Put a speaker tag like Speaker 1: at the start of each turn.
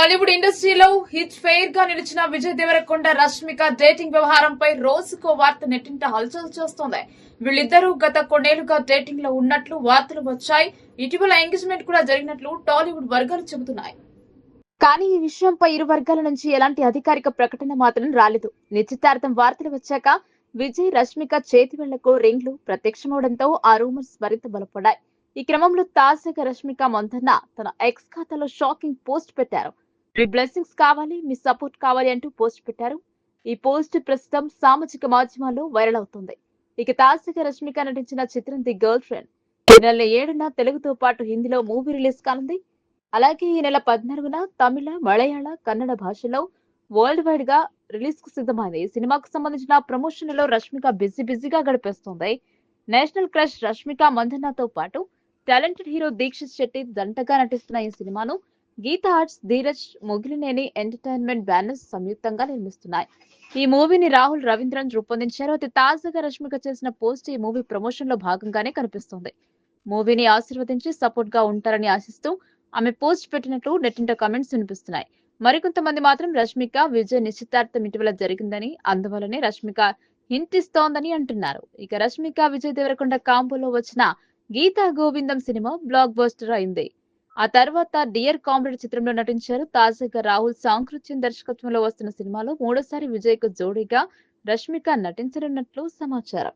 Speaker 1: టాలీవుడ్ ఇండస్ట్రీలో హిట్ ఫెయిర్గా నిలిచిన విజయ్ దేవరకొండ రష్మిక డేటింగ్ వ్యవహారంపై రోజుకో వార్త నెట్టింట హల్చల్ చేస్తోంది. వీళ్ళిద్దరూ గత కొన్నేళ్ళుగా డేటింగ్లో ఉన్నట్లు వార్తలు వచ్చాయి. ఇటీవల ఎంగేజ్మెంట్ కూడా జరిగినట్లు టాలీవుడ్ వర్గాలు చెబుతున్నాయి. కానీ ఈ విషయంపై ఇరు వర్గాల నుంచి ఎలాంటి అధికారిక ప్రకటన మాత్రం రాలేదు. నిశ్చితార్థం వార్తలు వచ్చాక విజయ్ రష్మిక చేతి వెళ్ళకు రింగ్లు ప్రత్యక్షమవడంతో ఆ రూమర్స్ మరింత బలపడ్డాయి. ఈ క్రమంలో తాజాగా రష్మిక మందన్న తన ఎక్స్ ఖాతాలో షాకింగ్ పోస్ట్ పెట్టారు. మీ బ్లెస్సింగ్స్ కావాలి మీ సపోర్ట్ కావాలి అంటూ పోస్ట్ పెట్టారు. ఈ పోస్ట్ ప్రస్తుతం సామాజిక మాధ్యమాల్లో వైరల్ అవుతుంది. ఇక తాజాగా రష్మిక నటించిన చిత్రం ది గర్ల్ ఫ్రెండ్ ఈ నెల ఏడున తెలుగుతో పాటు హిందీలో మూవీ రిలీజ్ కానుంది. అలాగే ఈ నెల పద్నాలుగున తమిళ మలయాళ కన్నడ భాషలో వరల్డ్ వైడ్గా రిలీజ్కు సిద్ధమైంది. ఈ సినిమాకు సంబంధించిన ప్రమోషన్లో రష్మిక బిజీ బిజీగా గడిపేస్తుంది. నేషనల్ క్రష్ రష్మిక మందన్నతో పాటు టాలెంటెడ్ హీరో దీక్షిత్ శెట్టి జంటగా నటిస్తున్న ఈ సినిమాను Geetha Arts Dheeraj Mogilineni entertainment banners సంయుక్తంగా నిర్మిస్తున్నాయి. ఈ మూవీని రాహుల్ రవీంద్రన్ రూపొందించారు. అయితే తాజాగా రష్మిక చేసిన పోస్ట్ ఈ మూవీ ప్రమోషన్లో భాగంగానే కనిపిస్తుంది. మూవీని ఆశీర్వదించి సపోర్ట్గా ఉంటారని ఆశిస్తూ ఆమె పోస్ట్ పెట్టినట్లు నెట్టింట కమెంట్స్ వినిపిస్తున్నాయి. మరికొంతమంది మాత్రం రష్మిక విజయ్ నిశ్చితార్థం ఇటీవల జరిగిందని అందువల్లనే రష్మిక హింతిస్తోందని అంటున్నారు. ఇక రష్మిక విజయ్ దేవరకొండ కాంబోలో వచ్చిన Geetha Govindam cinema blockbuster అయింది. ఆ తర్వాత డియర్ కామ్రేడ్ చిత్రంలో నటించారు తాజాగా రాహుల్ సాంకృత్యం దర్శకత్వంలో వస్తున్న సినిమాలో మూడోసారి విజయ్కు జోడీగా రష్మిక నటించనున్నట్లు సమాచారం.